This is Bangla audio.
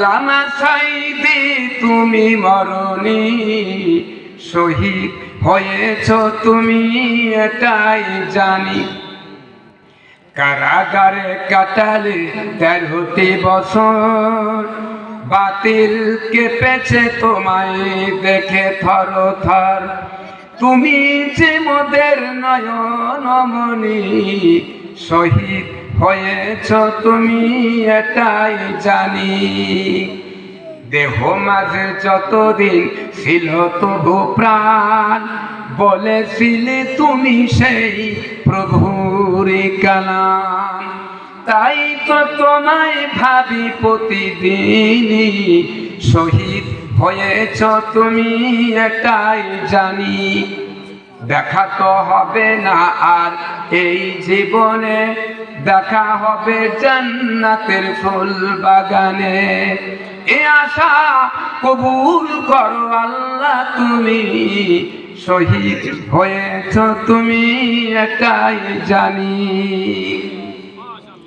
লামা সাইদি, তুমি মরণি। শহীদ হয়েছ তুমি, এটাই জানি। কারাগারে কাটালে তেরোটি বছর। বাতিল কেঁপেছে তোমায় দেখে থর থর। তুমি যে মোদের নয়নমণি শহীদ হয়েছ তুমি এটাই জানি। দেহ মাঝে যতদিন ছিল তবু প্রাণ, বলেছিলে তুমি সেই প্রভুর কালাম। তাই তো তোমায় ভাবি প্রতিদিনই, শহীদ হয়েছ তুমি এটাই জানি। দেখা তো হবে না আর এই জীবনে দেখা হবে জান্নাতের ফুল বাগানে। এ আশা কবুল করো আল্লাহ তুমি। শহীদ হয়েছ তুমি, এটাই জানি।